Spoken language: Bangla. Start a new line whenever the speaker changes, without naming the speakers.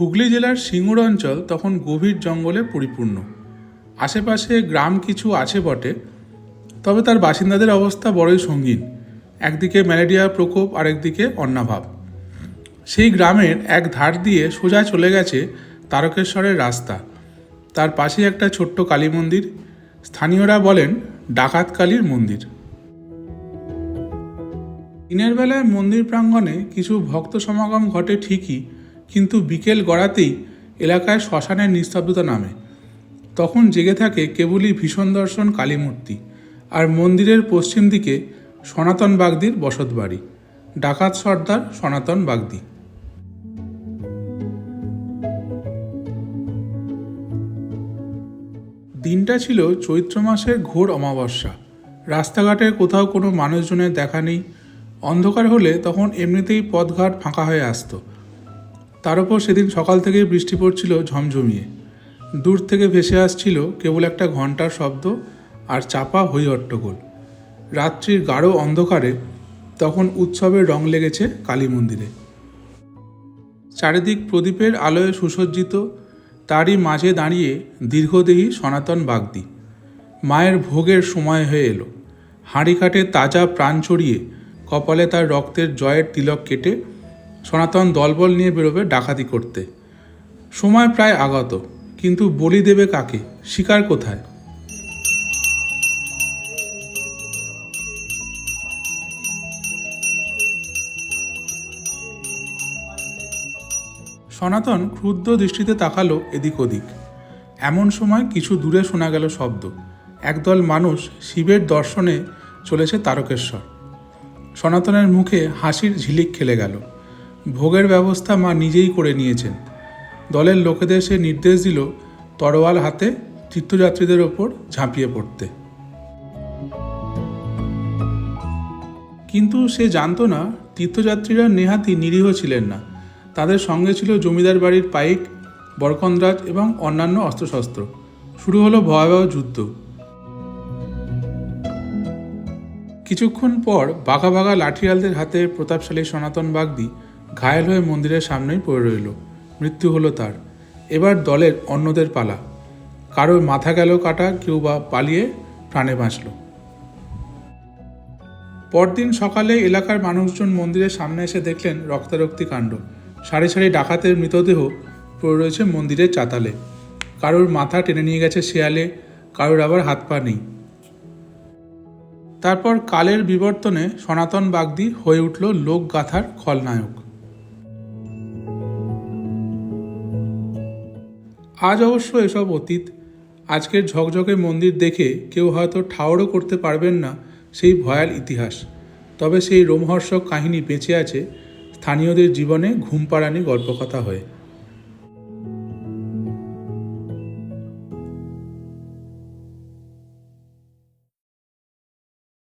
হুগলি জেলার সিঙ্গুর অঞ্চল তখন গভীর জঙ্গলে পরিপূর্ণ। আশেপাশে গ্রাম কিছু আছে বটে, তবে তার বাসিন্দাদের অবস্থা বড়ই সঙ্গীন। একদিকে ম্যালেরিয়ার প্রকোপ, আরেকদিকে অন্নাভাব। সেই গ্রামের এক ধার দিয়ে সোজা চলে গেছে তারকেশ্বরের রাস্তা। তার পাশে একটা ছোট্ট কালী মন্দির। স্থানীয়রা বলেন, ডাকাত কালীর মন্দির। দিনের বেলায় মন্দির প্রাঙ্গণে কিছু ভক্ত সমাগম ঘটে ঠিকই কিন্তু বিকেল গড়াতেই এলাকায় শ্মশানের নিস্তব্ধতা নামে। তখন জেগে থাকে কেবলই ভীষণ দর্শন কালীমূর্তি আর মন্দিরের পশ্চিম দিকে সনাতন বাগদির বসত বাড়ি ডাকাত সর্দার সনাতন বাগদি। দিনটা ছিল চৈত্র মাসের ঘোর অমাবস্যা। রাস্তাঘাটে কোথাও কোনো মানুষজনের দেখা নেই। অন্ধকার হলে তখন এমনিতেই পথঘাট ফাঁকা হয়ে আসতো। তার উপর সেদিন সকাল থেকেই বৃষ্টি পড়ছিল ঝমঝমিয়ে। দূর থেকে ভেসে আসছিল কেবল একটা ঘণ্টার শব্দ আর চাপা হই হট্টগোল রাত্রির গাঢ় অন্ধকারে তখন উৎসবের রং লেগেছে কালী মন্দিরে। চারিদিক প্রদীপের আলোয় সুসজ্জিত, তারই মাঝে দাঁড়িয়ে দীর্ঘদেহী সনাতন বাগদি। মায়ের ভোগের সময় হয়ে এলো। হাঁড়ি কাটে তাজা প্রাণ চড়িয়ে কপালে তার রক্তের জয়ের তিলক কেটে সনাতন দলবল নিয়ে বেরোবে ডাকাতি করতে। সময় প্রায় আগত, কিন্তু বলি দেবে কাকে? শিকার কোথায়? সনাতন ক্রুদ্ধ দৃষ্টিতে তাকালো এদিক ওদিক। এমন সময় কিছু দূরে শোনা গেল শব্দ। একদল মানুষ শিবের দর্শনে চলেছে তারকেশ্বর। সনাতনের মুখে হাসির ঝিলিক খেলে গেল। ভোগের ব্যবস্থা মা নিজেই করে নিয়েছেন। দলের লোকেদের সে নির্দেশ দিল তরোয়াল হাতে তীর্থযাত্রীদের ওপর ঝাঁপিয়ে পড়তে। কিন্তু সে জানতো না, তীর্থযাত্রীরা নেহাতি নিরীহ ছিলেন না। তাদের সঙ্গে ছিল জমিদার বাড়ির পাইক বরকন্দ্রাজ এবং অন্যান্য অস্ত্রশস্ত্র। শুরু হলো ভয়াবহ যুদ্ধ। কিছুক্ষণ পর বাঘা বাঘা লাঠিয়ালদের হাতে প্রতাপশালী সনাতন বাগদি ঘায়েল হয়ে মন্দিরের সামনেই পড়ে রইল। মৃত্যু হলো তার। এবার দলের অন্যদের পালা। কারোর মাথা গেল কাটা, কেউ বা পালিয়ে প্রাণে বাঁচল। পরদিন সকালে এলাকার মানুষজন মন্দিরের সামনে এসে দেখলেন রক্তারক্তি কাণ্ড। সারি সারি ডাকাতের মৃতদেহ পড়ে রয়েছে মন্দিরের চাতালে। কারোর মাথা টেনে নিয়ে গেছে শেয়ালে, কারোর আবার হাত পা নেই। তারপর কালের বিবর্তনে সনাতন বাগদি হয়ে উঠল লোকগাথার খলনায়ক। আজ অবশ্য এসব অতীত। আজকের ঝকঝকে মন্দির দেখে কেউ হয়তো ঠাওরও করতে পারবেন না সেই ভয়াল ইতিহাস। তবে সেই রোমহর্ষক কাহিনী বেঁচে আছে, স্থানীয়দের জীবনে ঘুম পাড়ানি গল্পকথা হয়ে।